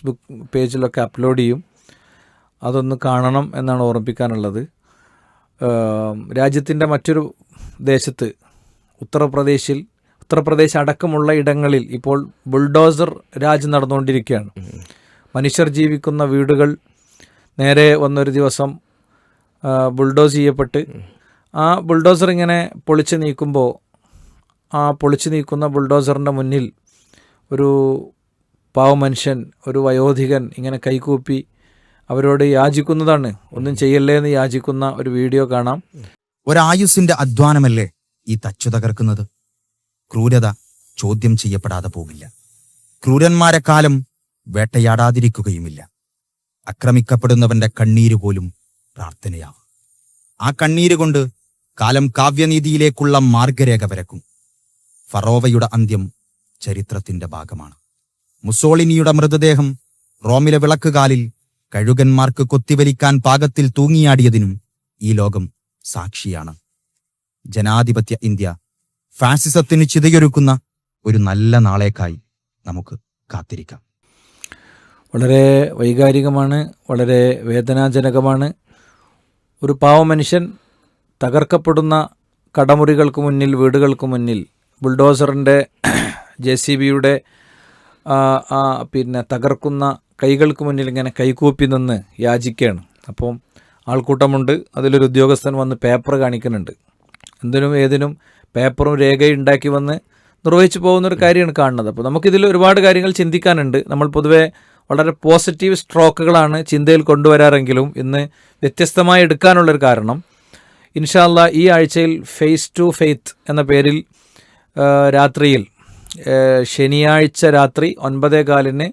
Facebook പേജിലൊക്കെ upload ചെയ്യും. അതൊന്ന് കാണണം എന്നാണ് ഓർമ്മിപ്പിക്കാനുള്ളത്. രാജ്യത്തിന്റെ മറ്റൊരു ദേശത്ത് ഉത്തർപ്രദേശിൽ ഉത്തർപ്രദേശ് അടക്കമുള്ള ഇടങ്ങളിൽ ഇപ്പോൾ ബുൾഡോസർ രാജ് നടന്നുകൊണ്ടിരിക്കുകയാണ്. മനുഷ്യർ ജീവിക്കുന്ന വീടുകൾ നേരെ വന്നൊരു ദിവസം ബുൾഡോസ് ചെയ്യപ്പെട്ട് ആ ബുൾഡോസർ ഇങ്ങനെ പൊളിച്ച് നീക്കുമ്പോൾ ആ പൊളിച്ച് നീക്കുന്ന ബുൾഡോസറിന്റെ മുന്നിൽ ഒരു പാവ മനുഷ്യൻ ഒരു വയോധികൻ ഇങ്ങനെ കൈകൂപ്പി അവരോട് യാചിക്കുന്നതാണ്. ഒന്നും ചെയ്യല്ലേ എന്ന് യാചിക്കുന്ന ഒരു വീഡിയോ കാണാം. ഒരായുസിന്റെ അധ്വാനമല്ലേ ഈ തച്ചു തകർക്കുന്നത്? ക്രൂരത ചോദ്യം ചെയ്യപ്പെടാതെ പോകില്ല. ക്രൂരന്മാരെ കാലം വേട്ടയാടാതിരിക്കുകയുമില്ല. അക്രമിക്കപ്പെടുന്നവന്റെ കണ്ണീര് പോലും പ്രാർത്ഥനയാവും. ആ കണ്ണീര് കൊണ്ട് കാലം കാവ്യനീതിയിലേക്കുള്ള മാർഗരേഖ വരക്കും. ഫറോവയുടെ അന്ത്യം ചരിത്രത്തിന്റെ ഭാഗമാണ്. മുസോളിനിയുടെ മൃതദേഹം റോമിലെ വിളക്കുകാലിൽ കഴുകന്മാർക്ക് കൊത്തിവലിക്കാൻ പാകത്തിൽ തൂങ്ങിയാടിയതിനും ഈ ലോകം സാക്ഷിയാണ്. ജനാധിപത്യ ഇന്ത്യ ഫാസിസത്തിന് ചിതയൊരുക്കുന്ന ഒരു നല്ല നാളേക്കായി നമുക്ക് കാത്തിരിക്കാം. വളരെ വൈകാരികമാണ് വളരെ വേദനാജനകമാണ്. ഒരു പാവ മനുഷ്യൻ തകർക്കപ്പെടുന്ന കടമുറികൾക്ക് മുന്നിൽ വീടുകൾക്ക് മുന്നിൽ ബുൾഡോസറിന്റെ ജെ സി ബിയുടെ പിന്നെ തകർക്കുന്ന കൈകൾക്ക് മുന്നിൽ ഇങ്ങനെ കൈകൂപ്പി നിന്ന് യാചിക്കുകയാണ്. അപ്പം ആൾക്കൂട്ടമുണ്ട്. അതിലൊരു ഉദ്യോഗസ്ഥൻ വന്ന് പേപ്പർ കാണിക്കുന്നുണ്ട്. എന്തിനും ഏതിനും പേപ്പറും രേഖയും ഉണ്ടാക്കി വന്ന് നിർവഹിച്ചു പോകുന്ന ഒരു കാര്യമാണ് കാണുന്നത്. അപ്പോൾ നമുക്കിതിൽ ഒരുപാട് കാര്യങ്ങൾ ചിന്തിക്കാനുണ്ട്. നമ്മൾ പൊതുവേ വളരെ പോസിറ്റീവ് സ്ട്രോക്കുകളാണ് ചിന്തയിൽ കൊണ്ടുവരാറെങ്കിലും ഇന്ന് വ്യത്യസ്തമായി എടുക്കാനുള്ളൊരു കാരണം. ഇൻഷാല്ല ഈ ആഴ്ചയിൽ ഫേസ് ടു ഫെയ്ത്ത് എന്ന പേരിൽ രാത്രിയിൽ ആ, ശനിയാഴ്ച രാത്രി ഒൻപതേ കാലിന്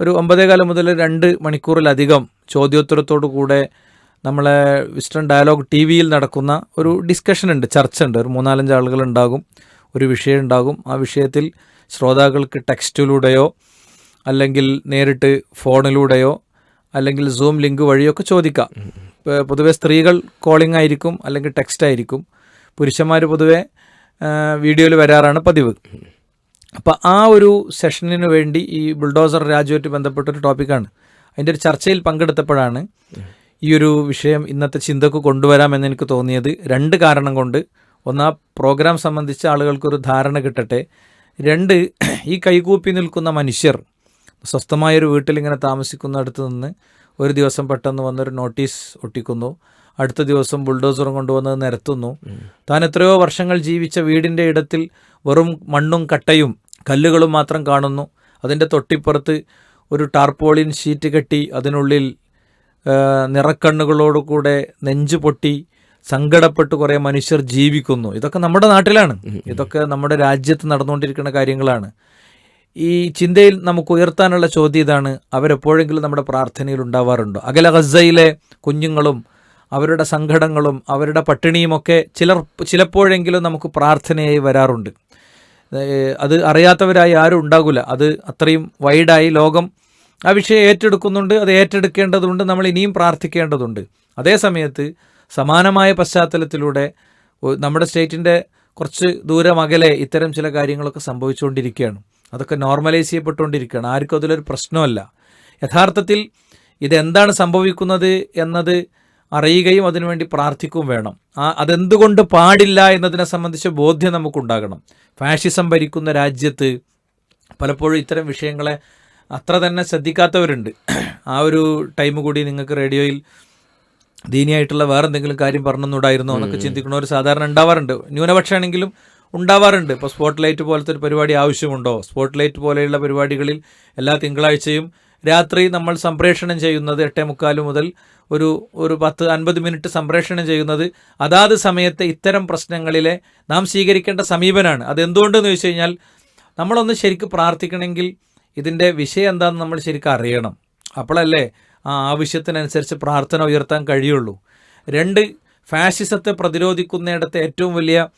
ഒരു ഒമ്പതേ കാലം മുതൽ രണ്ട് മണിക്കൂറിലധികം ചോദ്യോത്തരത്തോടു കൂടെ നമ്മളെ വിസ്റ്റേൺ ഡയലോഗ് ടി വിയിൽ നടക്കുന്ന ഒരു ഡിസ്കഷൻ ഉണ്ട് ചർച്ച ഉണ്ട് ഒരു മൂന്നാലഞ്ച് ആളുകൾ ഉണ്ടാകും ഒരു വിഷയം ഉണ്ടാകും ആ വിഷയത്തിൽ ശ്രോതാക്കൾക്ക് ടെക്സ്റ്റിലൂടെയോ അല്ലെങ്കിൽ നേരിട്ട് ഫോണിലൂടെയോ അല്ലെങ്കിൽ സൂം ലിങ്ക് വഴിയൊക്കെ ചോദിക്കാം. പൊതുവെ സ്ത്രീകൾ കോളിംഗ് ആയിരിക്കും അല്ലെങ്കിൽ ടെക്സ്റ്റ് ആയിരിക്കും. പുരുഷന്മാർ പൊതുവെ വീഡിയോയിൽ വരാറാണ് പതിവ്. അപ്പോൾ ആ ഒരു സെഷനിന് വേണ്ടി ഈ ബുൾഡോസർ രാജുവായിട്ട് ബന്ധപ്പെട്ട ഒരു ടോപ്പിക്കാണ്. അതിന്റെ ഒരു ചർച്ചയിൽ പങ്കെടുത്തപ്പോഴാണ് ഈ ഒരു വിഷയം ഇന്നത്തെ ചിന്തക്ക് കൊണ്ടുവരാമെന്ന് എനിക്ക് തോന്നിയത്. രണ്ട് കാരണം കൊണ്ട്. ഒന്ന് ആ പ്രോഗ്രാം സംബന്ധിച്ച ആളുകൾക്കൊരു ധാരണ കിട്ടട്ടെ. രണ്ട് ഈ കൈകൂപ്പി നിൽക്കുന്ന മനുഷ്യർ സ്വസ്ഥമായൊരു വീട്ടിൽ ഇങ്ങനെ താമസിക്കുന്നിടത്ത് നിന്ന് ഒരു ദിവസം പെട്ടെന്ന് വന്നൊരു നോട്ടീസ് ഒട്ടിക്കുന്നു. അടുത്ത ദിവസം ബുൾഡോസറും കൊണ്ടുവന്ന് നിരത്തുന്നു. താൻ എത്രയോ വർഷങ്ങൾ ജീവിച്ച വീടിന്റെ ഇടത്തിൽ വെറും മണ്ണും കട്ടയും കല്ലുകളും മാത്രം കാണുന്നു. അതിന്റെ തൊട്ടിപ്പുറത്ത് ഒരു ടാർപോളിൻ ഷീറ്റ് കെട്ടി അതിനുള്ളിൽ നിറക്കണ്ണുകളോടുകൂടെ നെഞ്ചു പൊട്ടി സങ്കടപ്പെട്ട് കുറേ മനുഷ്യർ ജീവിക്കുന്നു. ഇതൊക്കെ നമ്മുടെ നാട്ടിലാണ്. ഇതൊക്കെ നമ്മുടെ രാജ്യത്ത് നടന്നുകൊണ്ടിരിക്കുന്ന കാര്യങ്ങളാണ്. ഈ ചിന്തയിൽ നമുക്ക് ഉയർത്താനുള്ള ചോദ്യം ഇതാണ്. അവരെപ്പോഴെങ്കിലും നമ്മുടെ പ്രാർത്ഥനയിൽ ഉണ്ടാവാറുണ്ടോ? അകല ഗസയിലെ കുഞ്ഞുങ്ങളും അവരുടെ സങ്കടങ്ങളും അവരുടെ പട്ടിണിയുമൊക്കെ ചിലർ ചിലപ്പോഴെങ്കിലും നമുക്ക് പ്രാർത്ഥനയായി വരാറുണ്ട്. അത് അറിയാത്തവരായി ആരും ഉണ്ടാകില്ല അത് അത്രയും വൈഡായി ലോകം ആ വിഷയം ഏറ്റെടുക്കുന്നുണ്ട്. അത് ഏറ്റെടുക്കേണ്ടതുണ്ട്. നമ്മൾ ഇനിയും പ്രാർത്ഥിക്കേണ്ടതുണ്ട്. അതേ സമയത്ത് സമാനമായ പശ്ചാത്തലത്തിലൂടെ നമ്മുടെ സ്റ്റേറ്റിന്റെ കുറച്ച് ദൂരം അകലെ ഇത്തരം ചില കാര്യങ്ങളൊക്കെ സംഭവിച്ചുകൊണ്ടിരിക്കുകയാണ്. അതൊക്കെ നോർമലൈസ് ചെയ്യപ്പെട്ടുകൊണ്ടിരിക്കുകയാണ്. ആർക്കും അതിലൊരു പ്രശ്നമല്ല. യഥാർത്ഥത്തിൽ ഇതെന്താണ് സംഭവിക്കുന്നത് എന്നത് അറിയുകയും അതിനുവേണ്ടി പ്രാർത്ഥിക്കുകയും വേണം. ആ അതെന്തുകൊണ്ട് പാടില്ല എന്നതിനെ സംബന്ധിച്ച ബോധ്യം നമുക്കുണ്ടാകണം. ഫാഷിസം ഭരിക്കുന്ന രാജ്യത്ത് പലപ്പോഴും ഇത്തരം വിഷയങ്ങളെ അത്ര തന്നെ ശ്രദ്ധിക്കാത്തവരുണ്ട്. ആ ഒരു ടൈം കൂടി നിങ്ങൾക്ക് റേഡിയോയിൽ ദീനിയായിട്ടുള്ള വേറെ എന്തെങ്കിലും കാര്യം പറഞ്ഞൊന്നുണ്ടായിരുന്നോ എന്നൊക്കെ ചിന്തിക്കുന്നവർ സാധാരണ ഉണ്ടാവാറുണ്ട്. ന്യൂനപക്ഷമാണെങ്കിലും ഉണ്ടാവാറുണ്ട്. ഇപ്പോൾ സ്പോട്ട് ലൈറ്റ് പോലത്തെ ഒരു പരിപാടി ആവശ്യമുണ്ടോ? സ്പോട്ട് ലൈറ്റ് പോലെയുള്ള പരിപാടികളിൽ എല്ലാ തിങ്കളാഴ്ചയും രാത്രി നമ്മൾ സംപ്രേഷണം ചെയ്യുന്നത് എട്ടേ മുക്കാൽ മുതൽ ഒരു ഒരു പത്ത് അൻപത് മിനിറ്റ് സംപ്രേഷണം ചെയ്യുന്നത് അതാത് സമയത്തെ ഇത്തരം പ്രശ്നങ്ങളിലെ നാം സ്വീകരിക്കേണ്ട സമീപനമാണ് അതെന്തുകൊണ്ടെന്ന് ചോദിച്ചു കഴിഞ്ഞാൽ നമ്മളൊന്ന് ശരിക്കും പ്രാർത്ഥിക്കണമെങ്കിൽ ഇതിന്റെ വിഷയം എന്താണെന്ന് നമ്മൾ ശരിക്കും അറിയണം. അപ്പോഴല്ലേ ആ ആവശ്യത്തിനനുസരിച്ച് പ്രാർത്ഥന ഉയർത്താൻ കഴിയുള്ളൂ. രണ്ട് ഫാഷിസത്തെ പ്രതിരോധിക്കുന്നിടത്തെ ഏറ്റവും വലിയ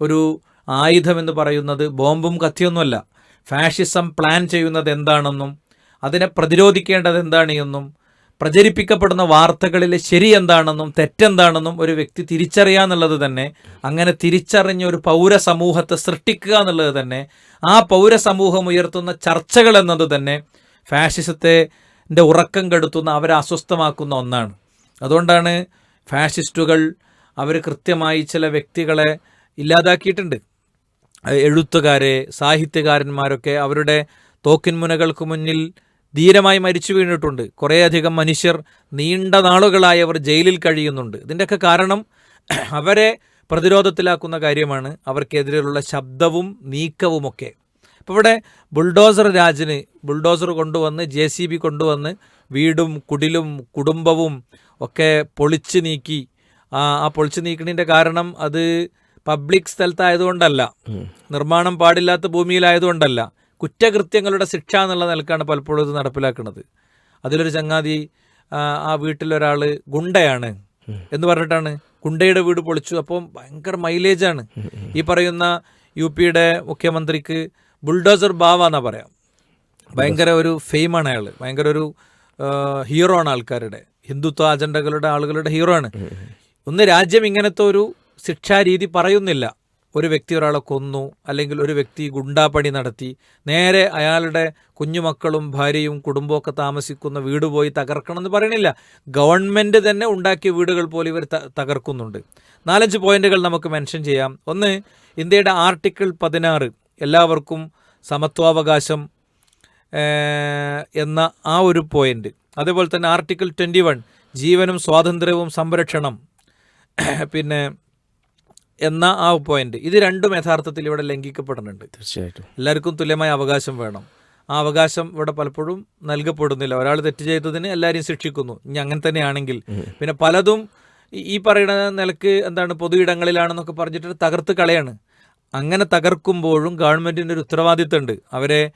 ഒരു ആയുധം എന്ന് പറയുന്നത് ബോംബും കത്തിയൊന്നുമല്ല. ഫാഷിസം പ്ലാൻ ചെയ്യുന്നത് എന്താണെന്നും അതിനെ പ്രതിരോധിക്കേണ്ടത് എന്താണ് എന്നും പ്രചരിപ്പിക്കപ്പെടുന്ന വാർത്തകളിലെ ശരി എന്താണെന്നും തെറ്റെന്താണെന്നും ഒരു വ്യക്തി തിരിച്ചറിയുക എന്നുള്ളത് തന്നെ അങ്ങനെ തിരിച്ചറിഞ്ഞ ഒരു പൗര സമൂഹത്തെ സൃഷ്ടിക്കുക എന്നുള്ളത് തന്നെ ആ പൗര സമൂഹം ഉയർത്തുന്ന ചർച്ചകൾ എന്നത് തന്നെ ഫാഷിസത്തെ ഉറക്കം കെടുത്തുന്ന അവരെ അസ്വസ്ഥമാക്കുന്ന ഒന്നാണ്. അതുകൊണ്ടാണ് ഫാഷിസ്റ്റുകൾ അവർ കൃത്യമായി ചില വ്യക്തികളെ ഇല്ലാതാക്കിയിട്ടുണ്ട്. എഴുത്തുകാരെ സാഹിത്യകാരന്മാരൊക്കെ അവരുടെ തോക്കിൻമുനകൾക്ക് മുന്നിൽ ധീരമായി മരിച്ചു വീണിട്ടുണ്ട്. കുറേയധികം മനുഷ്യർ നീണ്ട നാളുകളായി അവർ ജയിലിൽ കഴിയുന്നുണ്ട്. ഇതിന്റെയൊക്കെ കാരണം അവരെ പ്രതിരോധത്തിലാക്കുന്ന കാര്യമാണ്. അവർക്കെതിരെയുള്ള ശബ്ദവും നീക്കവുമൊക്കെ. അപ്പോൾ ഇവിടെ ബുൾഡോസർ രാജിന് ബുൾഡോസർ കൊണ്ടുവന്ന് ജെ സി ബി കൊണ്ടുവന്ന് വീടും കുടിലും കുടുംബവും ഒക്കെ പൊളിച്ച് നീക്കി. ആ പൊളിച്ചു നീക്കണതിന്റെ കാരണം അത് പബ്ലിക് സ്ഥലത്തായതുകൊണ്ടല്ല. നിർമ്മാണം പാടില്ലാത്ത ഭൂമിയിലായതുകൊണ്ടല്ല. കുറ്റകൃത്യങ്ങളുടെ ശിക്ഷ എന്നുള്ള നിലക്കാണ് പലപ്പോഴും ഇത് നടപ്പിലാക്കുന്നത്. അതിലൊരു ചങ്ങാതി ആ, വീട്ടിലൊരാൾ ഗുണ്ടയാണ് എന്ന് പറഞ്ഞിട്ടാണ് ഗുണ്ടയുടെ വീട് പൊളിച്ചു. അപ്പം ഭയങ്കര മൈലേജാണ്. ഈ പറയുന്ന യു പിയുടെ മുഖ്യമന്ത്രിക്ക് ബുൾഡോസർ ബാവ എന്നാ പറയാം. ഭയങ്കര ഒരു ഫെയിമാണ് അയാൾ ഭയങ്കര ഒരു ഹീറോ ആണ് ആൾക്കാരുടെ. ഹിന്ദുത്വ അജണ്ടകളുടെ ആളുകളുടെ ഹീറോ ആണ്. ഒന്ന് രാജ്യം ഇങ്ങനത്തെ ഒരു ശിക്ഷാരീതി പറയുന്നില്ല. ഒരു വ്യക്തി ഒരാളെ കൊന്നു അല്ലെങ്കിൽ ഒരു വ്യക്തി ഗുണ്ടാപ്പണി നടത്തി നേരെ അയാളുടെ കുഞ്ഞുമക്കളും ഭാര്യയും കുടുംബമൊക്കെ താമസിക്കുന്ന വീട് പോയി തകർക്കണം എന്ന് പറയണില്ല. ഗവൺമെന്റ് തന്നെ ഉണ്ടാക്കിയ വീടുകൾ പോലും ഇവർ തകർക്കുന്നുണ്ട്. നാലഞ്ച് പോയിന്റുകൾ നമുക്ക് മെൻഷൻ ചെയ്യാം. ഒന്ന് ഇന്ത്യയുടെ ആർട്ടിക്കിൾ പതിനാറ് എല്ലാവർക്കും സമത്വാവകാശം എന്ന ആ ഒരു പോയിന്റ്. അതേപോലെ തന്നെ ആർട്ടിക്കിൾ ട്വന്റി വൺ ജീവനും സ്വാതന്ത്ര്യവും സംരക്ഷണം. പിന്നെ എന്ന ആ പോയിന്റ് ഇത് രണ്ടും യഥാർത്ഥത്തിൽ ഇവിടെ ലംഘിക്കപ്പെടുന്നുണ്ട്. തീർച്ചയായിട്ടും. എല്ലാവർക്കും തുല്യമായ അവകാശം വേണം. ആ അവകാശം ഇവിടെ പലപ്പോഴും നൽകപ്പെടുന്നില്ല. ഒരാൾ തെറ്റ് ചെയ്തതിന് എല്ലാവരെയും ശിക്ഷിക്കുന്നു. ഇനി അങ്ങനെ തന്നെയാണെങ്കിൽ. പിന്നെ പലതും ഈ- പറയുന്ന നിലയ്ക്ക് എന്താണ് പൊതു ഇടങ്ങളിലാണെന്നൊക്കെ പറഞ്ഞിട്ട് തകർത്ത് കളയാണ്. അങ്ങനെ തകർക്കുമ്പോഴും ഗവൺമെന്റിന്റെ ഒരു ഉത്തരവാദിത്തമുണ്ട്. അവരെ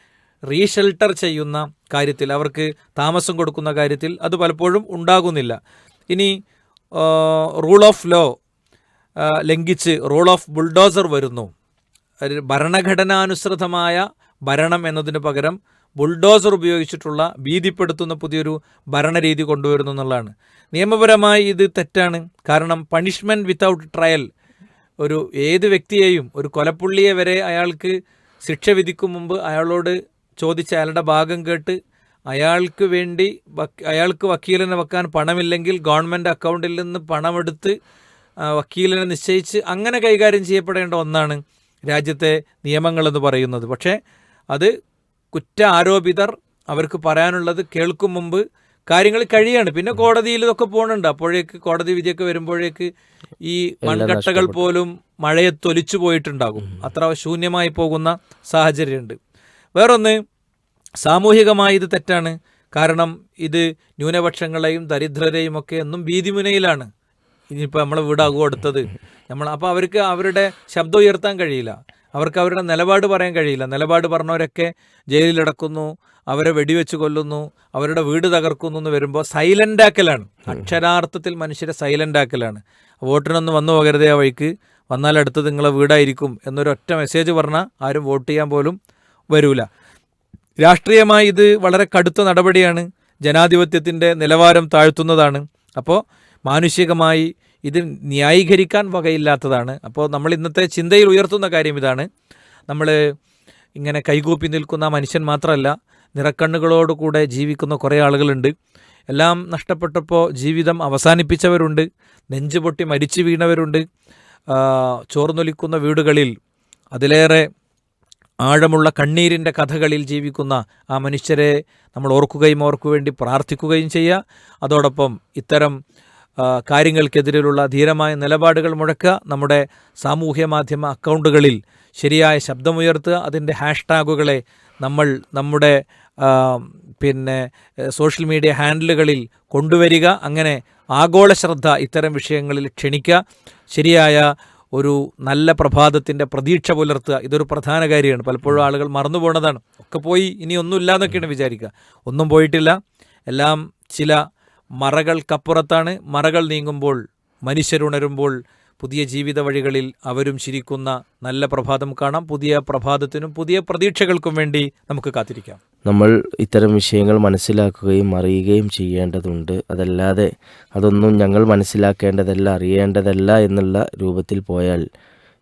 റീഷെൽട്ടർ ചെയ്യുന്ന കാര്യത്തിൽ അവർക്ക് താമസം കൊടുക്കുന്ന കാര്യത്തിൽ അത് പലപ്പോഴും ഉണ്ടാകുന്നില്ല. ഇനി റൂൾ ഓഫ് ലോ ലംഘിച്ച് റോൾ ഓഫ് ബുൾഡോസർ വരുന്നു. ഭരണഘടനാനുസൃതമായ ഭരണം എന്നതിന് പകരം ബുൾഡോസർ ഉപയോഗിച്ചിട്ടുള്ള ഭീതിപ്പെടുത്തുന്ന പുതിയൊരു ഭരണരീതി കൊണ്ടുവരുന്നു എന്നുള്ളതാണ്. നിയമപരമായി ഇത് തെറ്റാണ്. കാരണം പണിഷ്മെന്റ് വിത്തൗട്ട് ട്രയൽ ഒരു ഏത് വ്യക്തിയെയും ഒരു കൊലപ്പുള്ളിയെ വരെ അയാൾക്ക് ശിക്ഷ വിധിക്കും മുമ്പ് അയാളോട് ചോദിച്ച അയാളുടെ ഭാഗം കേട്ട് അയാൾക്ക് വേണ്ടി അയാൾക്ക് വക്കീലിനെ വെക്കാൻ പണമില്ലെങ്കിൽ ഗവൺമെന്റ് അക്കൗണ്ടിൽ നിന്ന് പണമെടുത്ത് വക്കീലിനെ നിശ്ചയിച്ച് അങ്ങനെ കൈകാര്യം ചെയ്യപ്പെടേണ്ട ഒന്നാണ് രാജ്യത്തെ നിയമങ്ങളെന്ന് പറയുന്നത്. പക്ഷേ അത് കുറ്റ ആരോപിതർ അവർക്ക് പറയാനുള്ളത് കേൾക്കും മുമ്പ് കാര്യങ്ങൾ കഴിയാണ്. പിന്നെ കോടതിയിൽ ഇതൊക്കെ പോകുന്നുണ്ട് അപ്പോഴേക്ക് കോടതി വിധിയൊക്കെ വരുമ്പോഴേക്ക് ഈ മൺകട്ടകൾ പോലും മഴയെ തൊലിച്ചു പോയിട്ടുണ്ടാകും അത്ര ശൂന്യമായി പോകുന്ന സാഹചര്യമുണ്ട്. വേറൊന്ന് സാമൂഹികമായി ഇത് തെറ്റാണ്. കാരണം ഇത് ന്യൂനപക്ഷങ്ങളെയും ദരിദ്രരെയും ഒക്കെ എന്നും ഭീതിമുനയിലാണ്. ഇനിയിപ്പോൾ നമ്മളെ വീടാകും അടുത്തത്? നമ്മൾ അപ്പോൾ അവർക്ക് അവരുടെ ശബ്ദം ഉയർത്താൻ കഴിയില്ല. അവർക്ക് അവരുടെ നിലപാട് പറയാൻ കഴിയില്ല. നിലപാട് പറഞ്ഞവരൊക്കെ ജയിലിലടക്കുന്നു അവരെ വെടിവെച്ച് കൊല്ലുന്നു അവരുടെ വീട് തകർക്കുന്നു എന്ന് വരുമ്പോൾ സൈലന്റ് ആക്കലാണ്. അക്ഷരാർത്ഥത്തിൽ മനുഷ്യരെ സൈലന്റ് ആക്കലാണ്. വോട്ടിനൊന്നും വന്നു പോകരുതേ ആ വഴിക്ക്. വന്നാൽ അടുത്തത് നിങ്ങളെ വീടായിരിക്കും എന്നൊരു ഒറ്റ മെസ്സേജ് പറഞ്ഞാൽ ആരും വോട്ട് ചെയ്യാൻ പോലും വരൂല. രാഷ്ട്രീയമായി ഇത് വളരെ കടുത്ത നടപടിയാണ്. ജനാധിപത്യത്തിന്റെ നിലവാരം താഴ്ത്തുന്നതാണ്. അപ്പോൾ മാനുഷികമായി ഇത് ന്യായീകരിക്കാൻ വകയില്ലാത്തതാണ്. അപ്പോൾ നമ്മൾ ഇന്നത്തെ ചിന്തയിൽ ഉയർത്തുന്ന കാര്യം ഇതാണ്. നമ്മൾ ഇങ്ങനെ കൈകൂപ്പി നിൽക്കുന്ന മനുഷ്യൻ മാത്രമല്ല നിറക്കണ്ണുകളോടുകൂടെ ജീവിക്കുന്ന കുറേ ആളുകളുണ്ട്. എല്ലാം നഷ്ടപ്പെട്ടപ്പോൾ ജീവിതം അവസാനിപ്പിച്ചവരുണ്ട് നെഞ്ചു പൊട്ടി മരിച്ചു വീണവരുണ്ട്. ചോർന്നൊലിക്കുന്ന വീടുകളിൽ അതിലേറെ ആഴമുള്ള കണ്ണീരിന്റെ കഥകളിൽ ജീവിക്കുന്ന ആ മനുഷ്യരെ നമ്മൾ ഓർക്കുകയും അവർക്ക് വേണ്ടി പ്രാർത്ഥിക്കുകയും ചെയ്യുക. അതോടൊപ്പം ഇത്തരം കാര്യങ്ങൾക്കെതിരെയുള്ള ധീരമായ നിലപാടുകൾ മുഴക്കുക. നമ്മുടെ സാമൂഹ്യ മാധ്യമ അക്കൗണ്ടുകളിൽ ശരിയായ ശബ്ദമുയർത്തുക. അതിന്റെ ഹാഷ്ടാഗുകളെ നമ്മൾ നമ്മുടെ പിന്നെ സോഷ്യൽ മീഡിയ ഹാൻഡിലുകളിൽ കൊണ്ടുവരിക. അങ്ങനെ ആഗോള ശ്രദ്ധ ഇത്തരം വിഷയങ്ങളിൽ ക്ഷണിക്കുക. ശരിയായ ഒരു നല്ല പ്രഭാതത്തിന്റെ പ്രതീക്ഷ പുലർത്തുക. ഇതൊരു പ്രധാന കാര്യമാണ്. പലപ്പോഴും ആളുകൾ മറന്നു പോണതാണ്. ഒക്കെ പോയി ഇനി ഒന്നുമില്ല എന്നൊക്കെയാണ് വിചാരിക്കുക. ഒന്നും പോയിട്ടില്ല. എല്ലാം ചില മറകൾക്കപ്പുറത്താണ് മറകൾ നീങ്ങുമ്പോൾ മനുഷ്യരുണരുമ്പോൾ പുതിയ ജീവിത വഴികളിൽ അവരും ചിരിക്കുന്ന നല്ല പ്രഭാതം കാണാം. പുതിയ പ്രഭാതത്തിനും പുതിയ പ്രതീക്ഷകൾക്കും വേണ്ടി നമുക്ക് കാത്തിരിക്കാം. നമ്മൾ ഇത്തരം വിഷയങ്ങൾ മനസ്സിലാക്കുകയും അറിയുകയും ചെയ്യേണ്ടതുണ്ട്. അതല്ലാതെ അതൊന്നും ഞങ്ങൾ മനസ്സിലാക്കേണ്ടതല്ല അറിയേണ്ടതല്ല എന്നുള്ള രൂപത്തിൽ പോയാൽ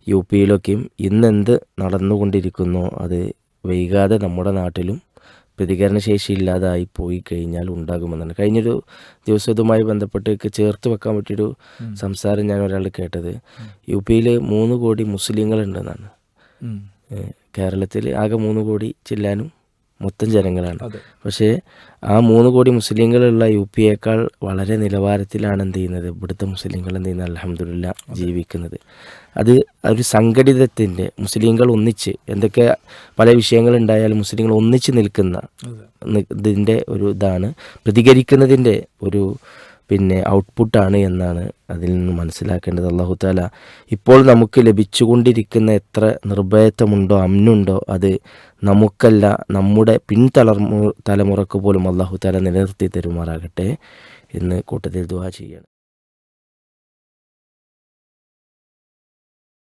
യു പിയിലൊക്കെയും ഇന്നെന്ത് നടന്നുകൊണ്ടിരിക്കുന്നോ അത് വൈകാതെ നമ്മുടെ നാട്ടിലും പ്രതികരണശേഷി ഇല്ലാതായി പോയി കഴിഞ്ഞാൽ ഉണ്ടാകുമെന്നാണ്. കഴിഞ്ഞൊരു ദിവസം ഇതുമായി ബന്ധപ്പെട്ട് ചേർത്ത് വെക്കാൻ പറ്റിയൊരു സംസാരം ഞാൻ ഒരാൾ കേട്ടത്. യു പിയിൽ മൂന്ന് കോടി മുസ്ലിങ്ങളുണ്ടെന്നാണ്. കേരളത്തിൽ ആകെ മൂന്ന് കോടി ചില്ലാനും മൊത്തം ജനങ്ങളാണ്. പക്ഷേ ആ മൂന്ന് കോടി മുസ്ലിങ്ങളുള്ള യു പിയേക്കാൾ വളരെ നിലവാരത്തിലാണ് എന്ത് ചെയ്യുന്നത്? ഇവിടുത്തെ മുസ്ലിങ്ങൾ എന്ത് ചെയ്യുന്നത്? അലഹമില്ല ജീവിക്കുന്നത്. അത് ഒരു സംഘടിതത്തിന്റെ മുസ്ലിങ്ങൾ ഒന്നിച്ച് എന്തൊക്കെ പല വിഷയങ്ങളുണ്ടായാലും മുസ്ലിങ്ങൾ ഒന്നിച്ച് നിൽക്കുന്ന ഇതിന്റെ ഒരു ഇതാണ്. പ്രതികരിക്കുന്നതിന്റെ ഒരു പിന്നെ ഔട്ട്പുട്ടാണ് എന്നാണ് അതിൽ നിന്ന് മനസ്സിലാക്കേണ്ടത്. അള്ളാഹു താല ഇപ്പോൾ നമുക്ക് ലഭിച്ചുകൊണ്ടിരിക്കുന്ന എത്ര നിർഭയത്വമുണ്ടോ അമ്നുണ്ടോ അത് നമുക്കല്ല നമ്മുടെ പിൻതലമു തലമുറയ്ക്ക് പോലും അള്ളാഹു താല നിലനിർത്തി തരുമാറാകട്ടെ എന്ന് കൂട്ടത്തിൽ ദുവാ ചെയ്യണം.